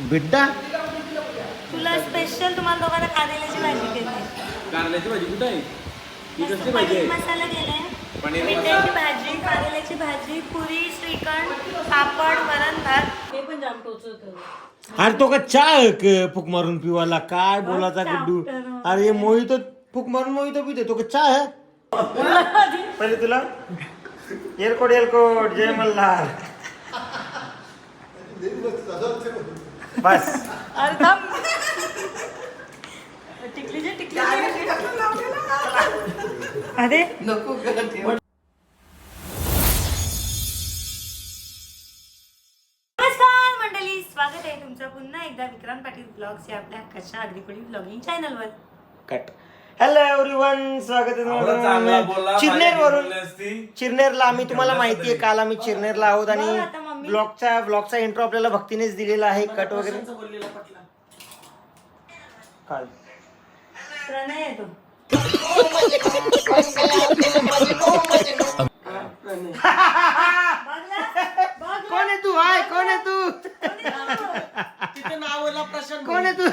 बिड्डा? तुला स्पेशल तुम्हाला दोघांना कांद्याची भाजी केली. कारल्याची भाजी कुठं आहे? ही कसली भाजी पनीर आहे मसाला केलाय. पनीर मिठाची भाजी कारल्याची भाजी पुरी श्रीखंड पापड वरण भात. हे पण जाम टोचवत अरे तो का चहा क- फुक मारून पिवाला? काय बोलाचा चहा गुड्डू. अरे मोहित फुक मारून मोहित पिते तो का चहा है पहिले तुला? एअरकोट एअरकोट जय मल्हार. बस. अरे थांब टिकली जे टिकली अरे. नमस्कार मंडळी स्वागत आहे तुमचं पुन्हा एकदा विक्रांत पाटील ब्लॉग्स या आपल्या कशा अग्रिकोळी ब्लॉगिंग चॅनलवर कट हॅलो एव्हरीवन स्वागत चांगला बोलला, बोलली असती. चिरनेरला आम्ही तुम्हाला माहिती आहे काल आम्ही चिरनेरला आहोत आणि बघ आता ब्लॉगचा ब्लॉगचा इंट्रो आपल्याला भक्तीनेच दिलेला आहे कट वगैरे. काल. प्रणय येतो कोण आहे तू? हाय कोण आहे तू? तिथे नावला प्रशांत कोण आहे तू?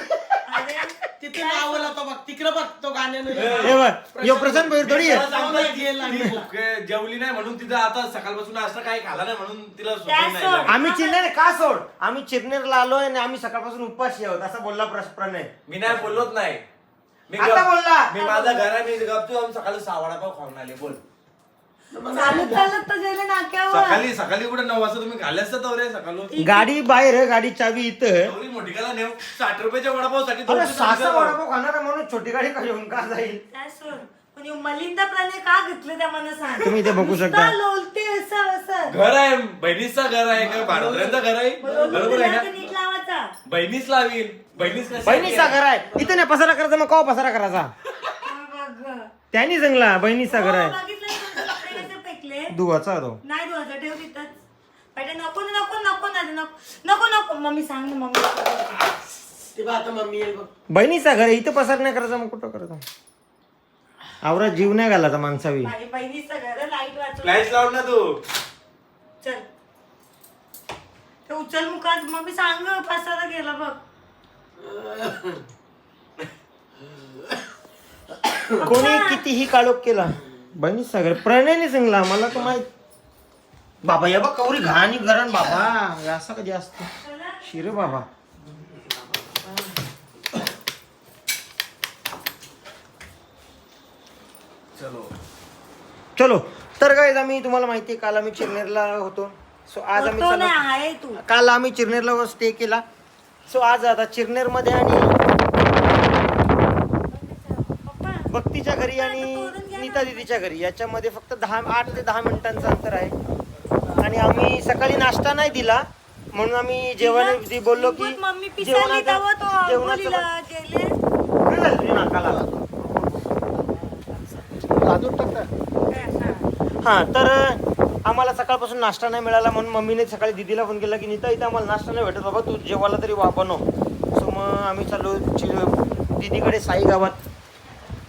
तिथे नावला तो बघ. तिकडे बघ तो गाण्यानं हे बघ यो प्रसन्न भैर थोडी आहे. जाऊन गेला ती भुके जेवली नाही म्हणून तिथं आता सकाळपासून नाश्ता काही खाला नाही म्हणून तिला नाही सोड. आम्ही चिरनेर का सोड? आम्ही चिरनेरला आलोय आणि आम्ही सकाळपासून उपाशी आहोत असं बोलला प्रश- प्रणय. मी नाही बोललोच नाही. मी आता गप- बोलला. मी माझा घर आहे मी गपतो आम्ही सकाळी सहा वडापाव खाऊन आले बोल. चालत चालत तर गेले नाक्यावर. सकाळी सकाळी कुठे नऊ वाजता तुम्ही खाल्ले असतात तवरे सकाळी गाडी बाहेर आहे गाडी चावी इथं. आहे. एवढी मोठी गाला नेऊ. साठ रुपयाच्या वडापावसाठी अरे दोनशे सासा रुपयाचा- वडापाव खाणार आहे म्हणून छोटी गाडी का घेऊन का जाईल? काय सोड. पण ह्यो मलिंदा प्रणय का घेतलं त्या मला सांग तुम्ही इथे बघू शकता. नुसता लोलते असं असं. घर आहे बहिणीचं घर आहे का घर आहे? बरोबर आहे लोलते ना नीट लावायचा. बहिणीच लावीन. बहिणीच कशी बहिणीचा घर आहे. इथं नाही पसारा करायचा मग कवा पसारा करायचा? हा बघ. त्यांनी सांगला बहिणीचा घर हो, आहे. कपडे कसे दुवाचा तो. नाही धुवायचं ठेव तिथंच. पाहिजे नको ना, नको नको ना नको नको नको. मम्मी सांग ना मम्मी. ते बघ आता मम्मी येईल बघ. बहिणीचा घर आहे इथं पसार नाही करायचा मग कुठं करायचा? आवरा जीव नाही घालायचा माणसावी. माझ्या बहिणीचं घर लाइट फ्लॅश लावून ना तू. चल. ते उचल मुखात. मम्मी सांग पसारा गेला बघ. कोणी कितीही काळोख केला. बहिणीचा घर प्रणयने सांगला मला तर माहीत. बाबा या बा कवरी घाणी घरण बाबा. असं कधी असतं? शिरे बाबा. चलो. चलो. तर काय आम्ही तुम्हाला माहिती आहे काल आम्ही चिरनेरला होतो. सो आज आम्ही तो चला- नाही आहे तू. काल आम्ही चिरनेरला स्टे केला. सो आज आता चिरनेरमध्ये आणि पप्पा. भक्तीच्या घरी आणि नीता दिदीच्या घरी. याच्यामध्ये फक्त दहा आठ ते दहा मिनिटांचं अंतर आहे. आणि आम्ही सकाळी नाश्ता नाही दिला. म्हणून आम्ही जेवण ती बोललो की हा. तर आम्हाला सकाळपासून नाश्ता नाही मिळाला म्हणून मम्मीने सकाळी दिदीला फोन केला की नीता इथं आम्हाला नाश्ता नाही भेटत बाबा तू जेवायला तरी वा बनव. सो मग आम्ही चाललो चि- दिदीकडे साई गावात.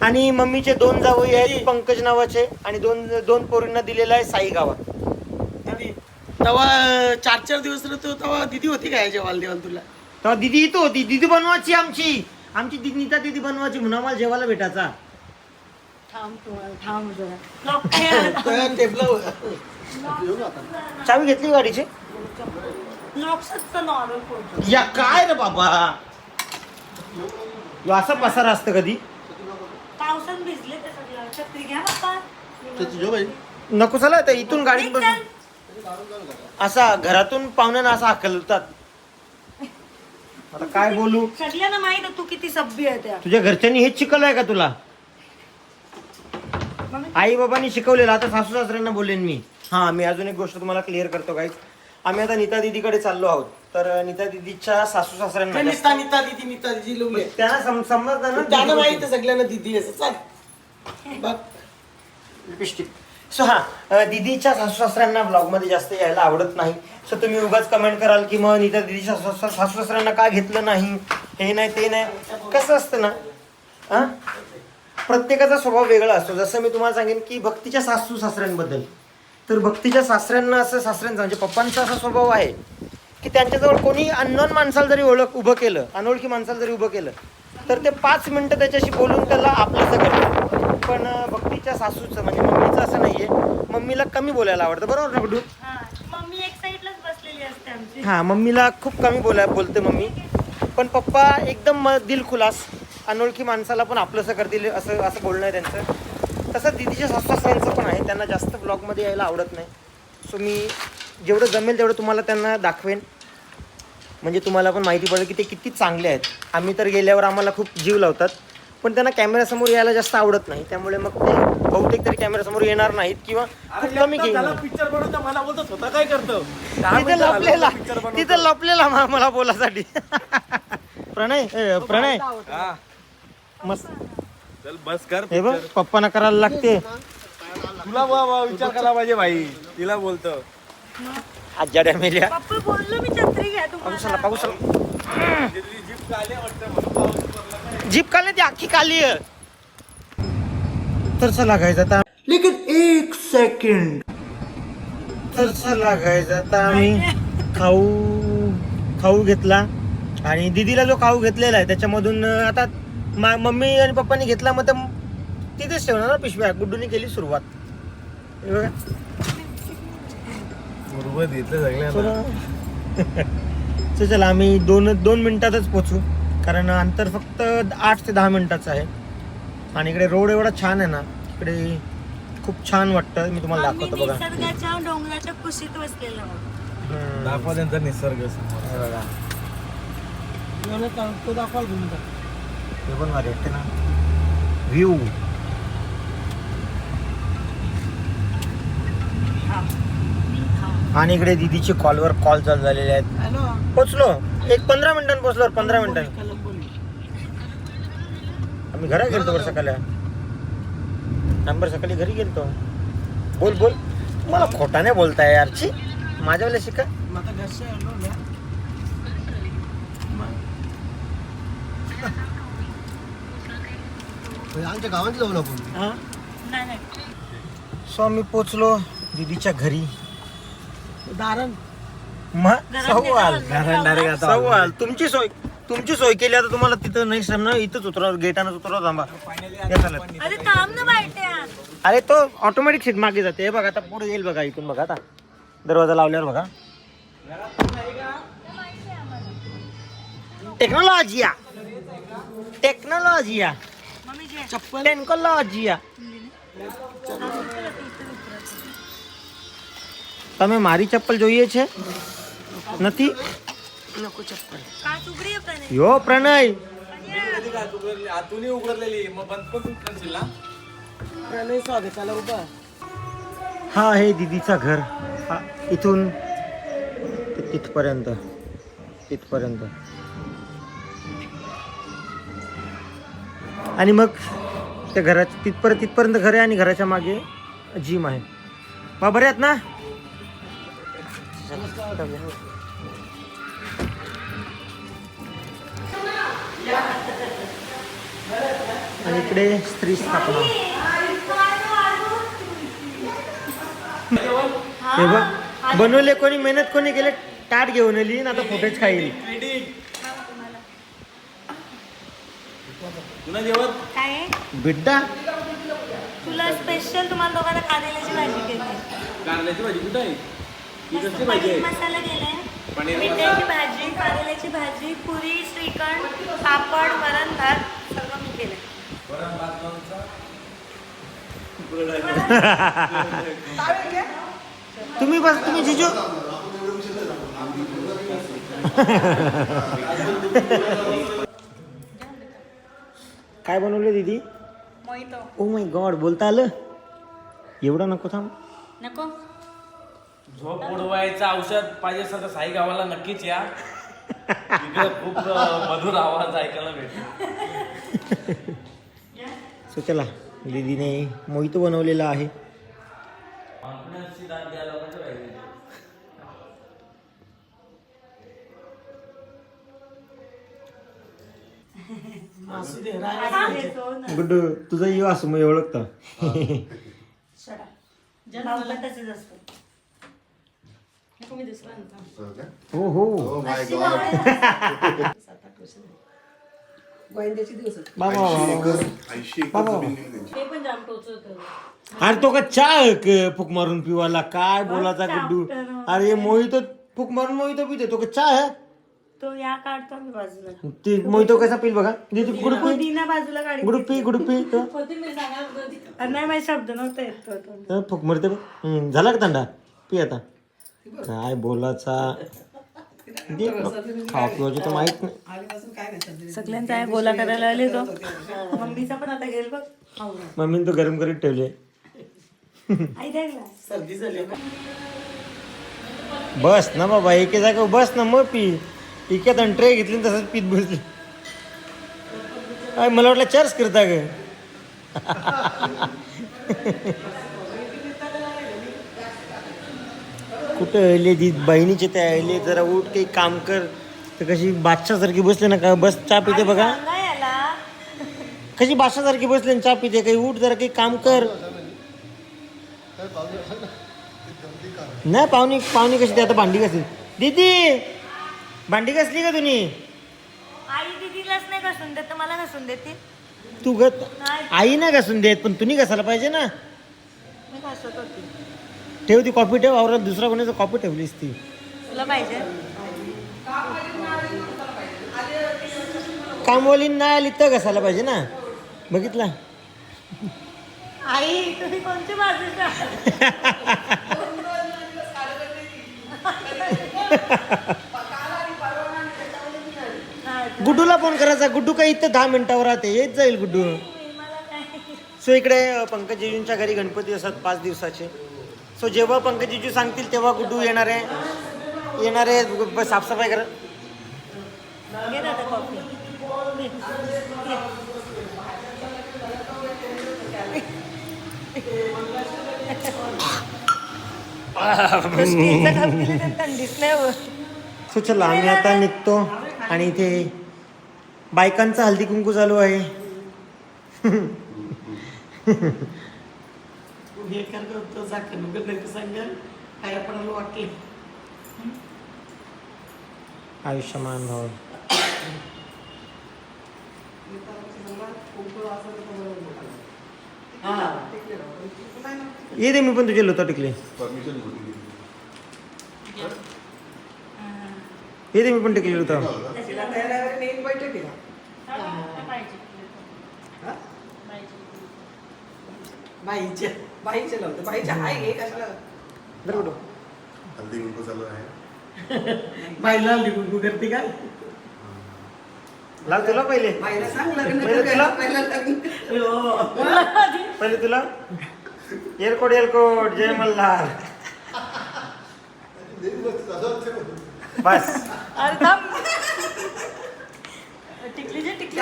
आणि मम्मीचे दोन जावई आहेत पंकज नावाचे आणि दोन दोन पोरींना दिलेला आहे साई गावात. आणि तेव्हा चार चार दिवस राहतो तेव्हा दिदी होती काय जेवायला देवाल तुला? तेव्हा दिदी इथं होती दिदी बनवायची आमची. आमची दि- नीता दिदी बनवायची म्हणून आम्हाला जेवायला भेटायचा. थांब तू थांब जरा. लॉक काय टेबलावर चावी घेतली गाडीची? या काय रे बाबा? असा पसारा असतं कधी? पावसात भिजले ते सगळं. छत्री घ्या नको चला तर इथून गाडीत बसून. असा घरातून पाहुण्यांना असा हकलतात. आता काय बोलू? सगळ्यांना माहीत आहे तू किती सभ्य आहे त्या. तुझ्या घरच्यांनी हेच शिकवलंय का तुला? आई बाबांनी शिकवलेलं आता सासू सासऱ्यांना बोलेन मी. हा मी अजून एक गोष्ट तुम्हाला क्लिअर करतो काय आम्ही आता नीता दिदीकडे चाललो आहोत. तर नीता दिदीच्या सासू सासऱ्यांना निता निता दिदी निता दिदी लोक त्यांना सम- ना त्यांना दिदी माहीत आहे सगळ्यांना दिदी असं चाल. बघ. लिपस्टिक सो हा अ, दीदीच्या सासू सासऱ्यांना ब्लॉगमध्ये जास्त यायला आवडत नाही. सो तुम्ही उगाच कमेंट कराल की मग नीता दीदीच्या सासू सासू सासऱ्यांना का घेतलं नाही? हे नाही ते नाही. कसं असतं ना? हा प्रत्येकाचा स्वभाव वेगळा असतो. जसं मी तुम्हाला सांगेन की भक्तीच्या सासू सासऱ्यांबद्दल. तर भक्तीच्या सासऱ्यांना असं सासऱ्यांचा म्हणजे पप्पांचा असा स्वभाव आहे. की त्यांच्याजवळ कोणी अननोन माणसाला जरी ओळख उभं केलं अनोळखी माणसाला जरी उभं केलं तर ते पाच मिनटं त्याच्याशी बोलून त्याला आपलंसं करतात. पण भक्तीच्या सासूचं म्हणजे मम्मीचं असं नाहीये. मम्मीला कमी बोलायला आवडतं. बरोबर ना गुड्डू हा मम्मी एक साईडलाच बसलेली असते आमची. हां मम्मीला खूप कमी बोलाय बोलते मम्मी. पण पप्पा एकदम म- दिलखुलास अनोळखी माणसाला पण आपलंसं करतील असं असं बोलणं आहे त्यांचं. तसं दिदीच्या सासूसाऱ्यांचं पण आहे. त्यांना जास्त ब्लॉगमध्ये यायला आवडत नाही. सो मी जेवढं जमेल तेवढं तुम्हाला त्यांना दाखवेन. म्हणजे तुम्हाला पण माहिती पडेल की ते किती चांगले आहेत. आम्ही तर गेल्यावर आम्हाला खूप जीव लावतात. पण त्यांना कॅमेऱ्यासमोर यायला जास्त आवडत नाही. त्यामुळे मग ते बहुतेक तरी कॅमेऱ्यासमोर येणार नाहीत किंवा खूप कमी घेईल पिक्चर बनवता मला बोलतो स्वतः काय करतो? तिथे लपलेला तिथे लपलेला मा- मला बोलासाठी. प्रणय ए, प्रणय. मस्त. चल बस कर हे बघ पप्पाना करायला लागते. तुला वा वा विचार करा पाहिजे भाई. तिला बोलतो. आजाड्या मेल्या. पप्पा बोललो मी छत्री घ्या पाऊस आला तुम्हाला पाऊस आला. जीप काढली ती अख्खी काली आहे. तर चला गायचं आता लेकिन एक सेकंड. तर चला गायचं आता आम्ही खाऊ खाऊ घेतला. आणि दीदीला जो खाऊ घेतलेला आहे त्याच्यामधून अं, आता मा- मम्मी आणि पप्पानी घेतला मग तर तिथेच ठेवणार ना पिशव्या. गुड्डूनी केली सुरुवात. हे बघा. बरोबर घेतलं सगळ्यांना तर चला. आम्ही दोन दोन मिनिटातच पोचू. कारण अंतर फक्त आठ ते दहा मिनिटाचं आहे. आणि इकडे रोड एवढा छान आहे ना इकडे खूप छान वाटतं. मी तुम्हाला दाखवतो बघा. निसर्गाच्या डोंगराच्या कुशीत बसलेलो आहोत. हम्म. दाखवा त्यांचा निसर्ग. बघा. तो घेऊन जा. हे पण भारी वाटते ना. व्ह्यू आणि इकडे दीदीचे कॉलवर कॉल चालू झालेले आहेत. पोचलो एक पंधरा मिनिटांनी पोचलो पंधरा मिनिटांनी. आम्ही घरा गेलतो बरं सकाळी. नंबर सकाळी घरी गेलतो. बोल बोल. मला खोटा नाही बोलताय यारची माझ्या वेळेला शिका. ना. आमच्या गावात जाऊ आपण हा? नाही नाही. सो आम्ही पोचलो. दीदीच्या घरी. दारण. मग? घरात सव्वाल. गेल्यावर घरात direct आता. सव्वाल. तुमची सोय तुमची सोय केली आता तुम्हाला तिथं नाही श्रम इथंच उतरा गेटानं उतरा थांबा. या चालत अरे थांब ना बायट्या. अरे तो ऑटोमॅटिक सीट मागे जाते. हे बघा आता पुढे येईल बघा इथून बघा आता. दरवाजा लावल्यावर बघा. टेक्नॉलॉजिया टेक्नॉलॉजिया मम्मी घे. चप्पल टेक्नॉलॉजिया તમે મારી ચપ્પલ જોઈએ છે નથી नको चप्पल काच उघडी आहे पण યો પ્રણય कधी काय उघडलेली आतूनही उघडलेली मग बंद पण तू करशील ना प्रणय स्वागताला उभा हा आहे दीदीचा घर हा इथून ते तिथपर्यंत तिथपर्यंत आणि मग त्या घराच्या तिथपर्यंत तिथपर्यंत घर आहे आणि घराच्या मागे जिम आहे बा बरे आहेत ना आणि इकडे स्त्री स्थापना. हे बघ बनवले कोणी मेहनत कोणी केले ताट घेऊन आली आणि आता फुटेज खाईल. काय? बिड्डा? तुला स्पेशल तुम्हाला दोघांना कांद्याची भाजी केली. कारल्याची भाजी कुठं आहे? ही कसली मस्त भाजी पनीर आहे मसाला केलाय. पनीर मिठाची भाजी कांद्याची भाजी पुरी श्रीखंड पापड वरण भात सगळं मी केलंय. तुम्ही बस तुम्ही जिजू. काय बनवलं दीदी? मोहितो. ओ माय गॉड बोलता आलं? एवढं नको थांब. नको? झोप उडवायचं औषध पाहिजे असेल तर साई गावाला नक्कीच या. इकडे खूप अं, मधुर आवाज ऐकायला भेटतो. सो चला दीदीने मोहितो बनवलेला आहे. कॉन्फिडन्सची दाद द्यायला पाहिजे. तुझं येऊ असं मग ओळखतं. तसंच असतं. तुम्ही दुसरा. हो हो गोविंदाचे दिवस होते. बाबा. ऐंशी एकरचं building त्यांची. ते पण जाम टोचवत अरे तो का चहा क- फुक मारून पिवाला? काय बोलाचा गुड्डू? अरे मोहितो फुक मारून मोहितो पिते. तो का चहा आहे? तो या काढतो मी बाजूला. ती मोहितो कसा पिल बघा? दीदी गुडू पी दीना बाजूला गाडी गुडू पी गुडू पी तो? मी सांगत होती नाही माझे शब्द नव्हता येत तो. तो. फुक मारते बघ. झाला का थंडा पी आता. काय बोलाचा दे बघ. खावा पिवायचं तर माहीत नाही. सगळ्यांचा आहे गोला करायला आले तो मम्मीचा पण आता गेल बघ. मम्मीने तो गरम करीत ठेवले आई. सर्दी झाली. बस ना बाबा एके जागा बस ना मग पी इक्यात ट्रे घेतली आणि तसंच पीत बसली काय मला वाटलं चर्च करता ग कुठं आले? ती बहिणीचे ते आले जरा उठ काही काम कर. तर कशी बादशासारखी बसले ना का? बस चहा पिते बघा. कशी बादशासारखी बसले ना चहा पिते? काही उठ जरा काही काम कर. नाही पाहुणी पाहुणी कशी ते आता भांडी कसली दीदी भांडी कसली का तुम्ही? आई दिदीलाच नाही घासून देत मला घासून देते तू ग नाही. आई नाही घासून देत पण तुम्ही घासायला पाहिजे ना. मी घासत होती. ठेव ती कॉपी ठेव आवरात दुसरा कोणाचं कॉपी ठेवलीस ती. तुला पाहिजे. कामवाली नाही आली तर घासायला पाहिजे ना. बघितला? आई तुम्ही कोणती बाजूला गुड्डूला फोन करायचा. गुड्डू काय इथं दहा मिनिटावर राहते. येत जाईल गुड्डू. सो इकडे पंकज जिजूंच्या घरी गणपती असतात पाच दिवसाचे. सो जेव्हा पंकज जिजू सांगतील तेव्हा गुड्डू येणार आहे. येणार आहे. साफसफाई करा. सो चला आम्ही आता निघतो. आणि इथे बायकांचा हल्दी कुंकू चालू आहे. हे कर गं, तो जाके नको नाही तर सांगेल काय आपणाला वाटले. आयुष्यमान भाव हा. ये दे मी पण तुझे लोता टिकले. होती. ये दे मी पण टिकले आहे बाईच्या. बाईचे लावते बाईच्या हाय घे कशाला बरोबर हल्दी कुंकू चालू आहे. बाईला लिहून करते काय लाल तुला पहिले. बाईला सांग लग्न पहिले कर तुला? पहिला लग्न. हो. पहिले तुला? एलकोट एलकोट जय मल्हार. बस. अरे थांब. टिकली जे टिकली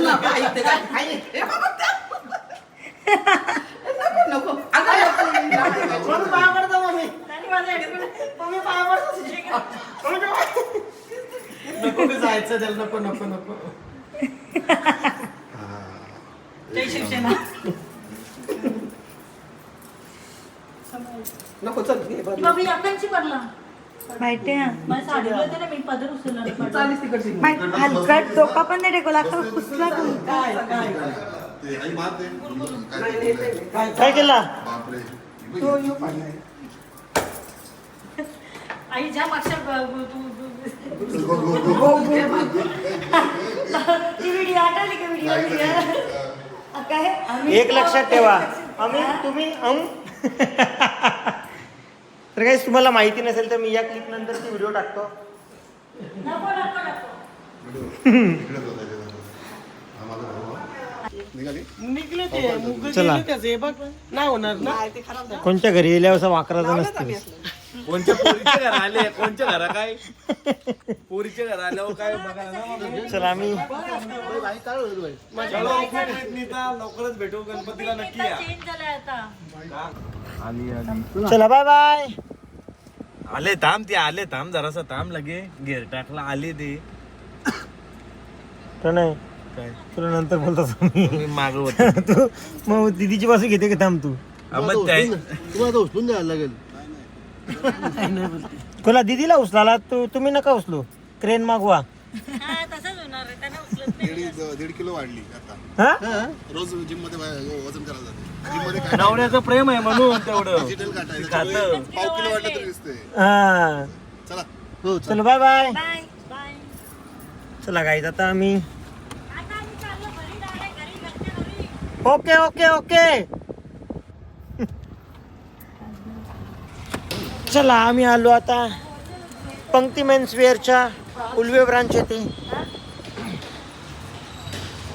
ना, बाई ते काय? खाई ठेव. नको, जायचं त्याला. नको नको नको. जय शिवसेना नको चल घे बदल. बाबी अकांची पडला माहिती आहे माझ्या साडीला होते ना मी पदर उचलला चालीस हलकट डोका पण नाही टेकवला तू काय केला? आई ज्या मागच्या व्हिडिओ आठवली का व्हिडिओ काय? एक लक्षात ठेवा. आम्ही तुम्ही अम तर काही तुम्हाला माहिती नसेल तर मी या क्लिप नंतर ती व्हिडिओ टाकतो. निघाली ते मुग चला. गेले त्याचे. बघ नाही होणार ना. ते खराब झालं. कोणत्या घरी येल्या असं. कोणच्या पोरीच्या घर आले? कोणच्या घरा काय? पोरीच्या घर आल्यावर काय बघायला ना चला आम्ही चलो, खूप नीता, लवकरच भेटू. गणपतीला नक्की या. चेंज झालाय आता. आली आली. चला बाय बाय आले थांब ते आले थांब जरासा थांब लगे. घेर टाकला आले ते. प्रणय काय? तुला नंतर बोलतो मी. मी मागं होतो. तू मग दिदीची बाजू घेते का? थांब तू. मग त्या- तुम्हाला आता उचलून द्यायला लागेल. कोला दिदीला उचलाला तू तुम्ही नका उचलू. क्रेन मागवा. हा तसंच होणार आहे. त्यांना उचलत नाही. दीड दीड किलो वाढली आता. हा? रोज जिममध्ये वा- वजन करायला जाते. नवऱ्याचं प्रेम आहे म्हणून तेवढं. डिजिटल काटायचं. खातं. त्याच्यामुळे पाव किलो वाढलं तरी दिसते हा. चला. हो चलो. बाय बाय बाय बाय चला गाईज आता आम्ही आता आम्ही चाललो घरी direct घरी घरच्या घरी. Okay okay okay. चला आम्ही आलो आता पंक्ती मेन्स वेअरच्या उल्वे ब्रांच येते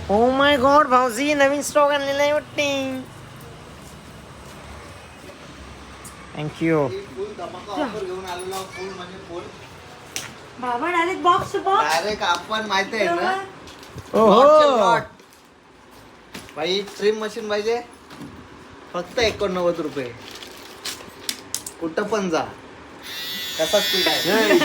ओ माय गॉड भाऊजी नवीन स्टॉक आणलेला आहे वाटते. थँक्यू बाबा डायरेक्ट बॉक्स बॉक्स डायरेक्ट आपण माहिती आहे ना? ओहो. भाई ट्रिम मशीन पाहिजे. फक्त एकोणनव्वद रुपये. कुठं पण जा. कसा स्पीड आहे?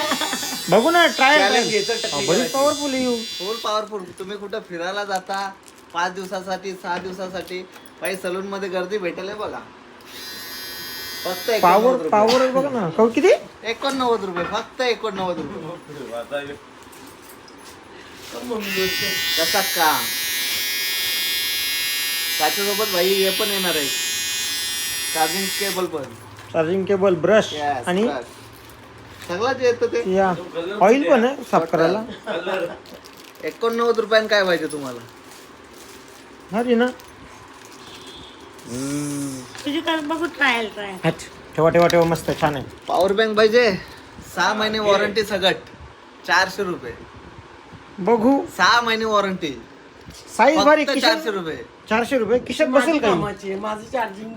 बघू ना ट्राय बरीच. पॉवरफुल येऊ फुल पॉवरफुल तुम्ही कुठं फिरायला जाता? पाच दिवसासाठी सहा दिवसासाठी? भाई सलून मध्ये गर्दी भेटेल आहे बघा. फक्त पॉवर 89 रुपये. पॉवर बघ ना. कौ किती? एकोणनव्वद रुपये फक्त एकोणनव्वद रुपये. कसा काम? त्याच्यासोबत भाई हे पण येणार आहे. चार्जिंग केबल पण. चार्जिंग केबल ब्रश आणि. सगळंच येतं ते. या. ऑइल पण आहे साफ करायला. एकोणनव्वद रुपयानं काय पाहिजे तुम्हाला? अरे ना. तुझी कर बघू ट्रायल ट्रायल अच्छा ठेवा ठेवा ठेवा मस्त छान आहे. पॉवर बँक पाहिजे. सहा महिने वॉरंटी सगट. चारशे रुपये. बघू. सहा महिने वॉरंटी साईज भारी फक्त चारशे रुपये. चारशे रुपये. किशत बसेल काही? कामाची आहे. माझं चार्जिंग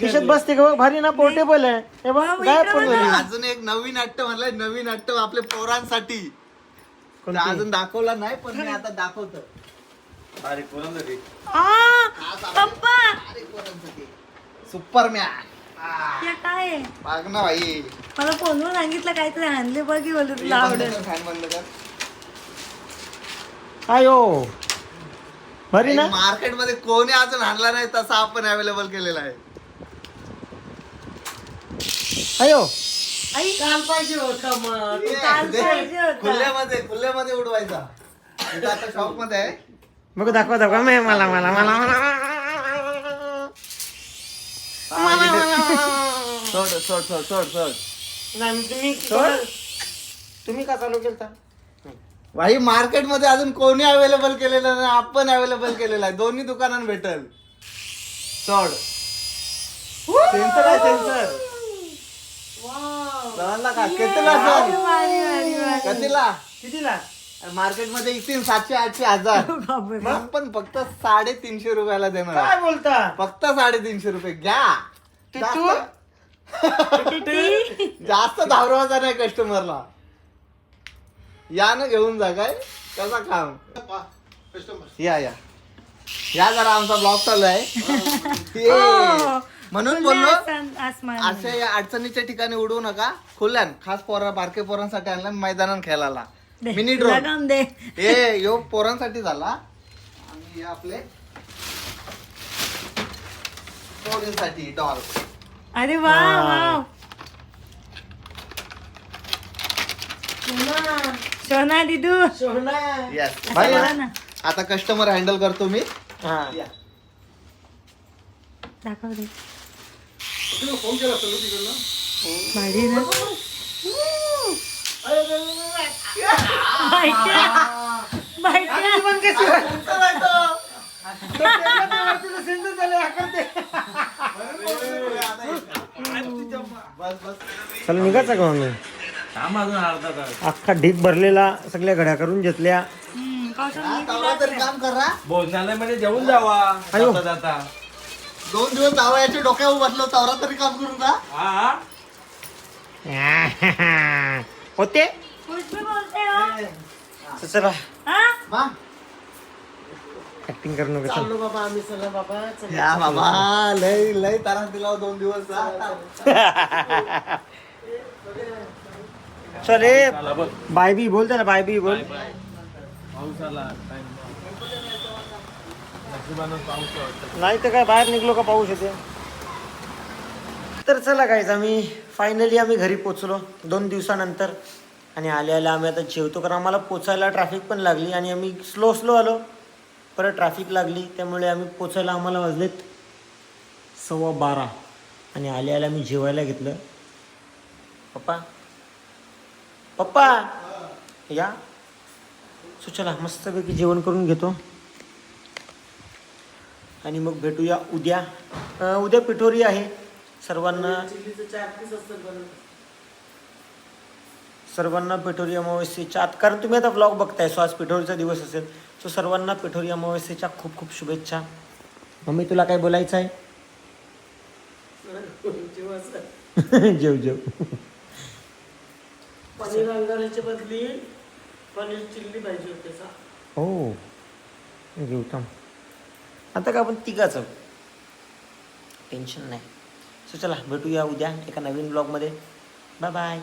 किशत बसते का बघ? भारी ना पोर्टेबल आहे. हे बघ गायब अजून एक नवीन नाट्य म्हणलंय नवीन नाट्य आपल्या पोरांसाठी. कोणती? अजून दाखवला नाही पण मी आता दाखवतो. अरे कोणासाठी पप्पा. सुपर मॅन या काय? आहे? बघ ना भाई मला फोनवर सांगितलं काहीतरी आणले बघ की बोलू तुला आवडेल. फॅन बंद कर आयो भारी ना? मार्केटमध्ये कोणी अजून आणला नाही तसा आपण अवेलेबल केलेला आहे. आयो आई. काल पाहिजे होता मग. काल पाहिजे होता. खुल्यामध्ये खुल्यामध्ये उडवायचा. इथं आता शॉपमध्ये आहे. बघ दाखवा दाखवा. मला मला मला मला. सोड सोड सोड सोड सोड. नाही मग तुम्ही तुम्ही का चालू केलता? भाई मार्केटमध्ये अजून कोणी अवेलेबल केलेलं नाही आपण अवेलेबल केलेला आहे. दोन्ही दुकानात भेटल. सोड. सेन्सर आहे सेन्सर का. कितीला? कितीला? मार्केटमध्ये इकतील सातशे आठशे हजार. मग पण फक्त साडेतीनशे रुपयाला देणार. काय बोलता? फक्त साडेतीनशे रुपये. घ्या. जास्त- जास्त धावरावाचा नाही कस्टमरला या ना घेऊन जा काय? कसा काम. कस्टमर या या. या जरा आमचा ब्लॉग चालू आहे. ये. हो. म्हणून बोललो आसमान- अशा या अडचणीच्या ठिकाणी उडवू नका. खुल्यान खास पोरा बारके पोरांसाठी आणलं मैदानात खेळायला. मिनी ड्रोन दे. हे यो पोरांसाठी झाला. आणि हे आपले पोरींसाठी डॉल अरे वा वा. सोना. दिदू. येस बोला ना. आता कस्टमर हँडल करतो मी. हा. या. दाखव दे. भारी ना. चला निघायचं का मग अख्खा ढीप भरलेला सगळ्या घड्या करून घेतल्या. हा, काम करा भोजनालयामध्ये जेवून जावा. अयो. जाता जाता. दोन दिवस जावयाच्या डोक्यावर बसलो तेवढा तरी काम करून जा हा? होते? खुशबू बोलते हो. चला हा? मा. ऍक्टिंग करू नका चल. चाललो बाबा आम्ही सगळं बाबा. चल. या बाबा. लय लय तारा दिला हो दोन दिवस. चल ए. चला बघ बाय बी बोल त्याला बाय बी बोल. पाऊस आला काय नशिबानं पाऊस वाटतं. नाही तर काय बाहेर निघलो का पाऊस येते. तर चला काहीच आम्ही फायनली आम्ही घरी पोचलो. दोन दिवसानंतर. आणि आले आले आम्ही आता जेवतो कारण आम्हाला पोचायला ट्रॅफिक पण लागली आणि आम्ही स्लो स्लो आलो. परत ट्रॅफिक लागली त्यामुळे आम्ही पोचायला आम्हाला वाजलेत सव्वा बारा. आणि आले आले आम्ही जेवायला घेतलं. पप्पा? पप्पा? या. सो चला मस्तपैकी जेवण करून घेतो. आणि मग भेटूया उद्या. उद्या पिठोरी आहे. सर्वांना चिल्लीचं चार पीस असतात बनवून सर्वांना पिठोरी अमावस्येच्या आत कारण तुम्ही आता ब्लॉग बघताय सो आज पिठोरीचा दिवस असेल. सो सर्वांना पिठोरी अमावस्येच्या खूप खूप शुभेच्छा. मम्मी तुला काय बोलायचं आहे? जेव जेव. पनीर अंगाराच्या बदली पनीर चिल्ली पाहिजे होती हो. घेऊ आता का आपण तिघाच टेन्शन नाही. सो चला भेटूया उद्या एका नवीन ब्लॉगमध्ये बाय बाय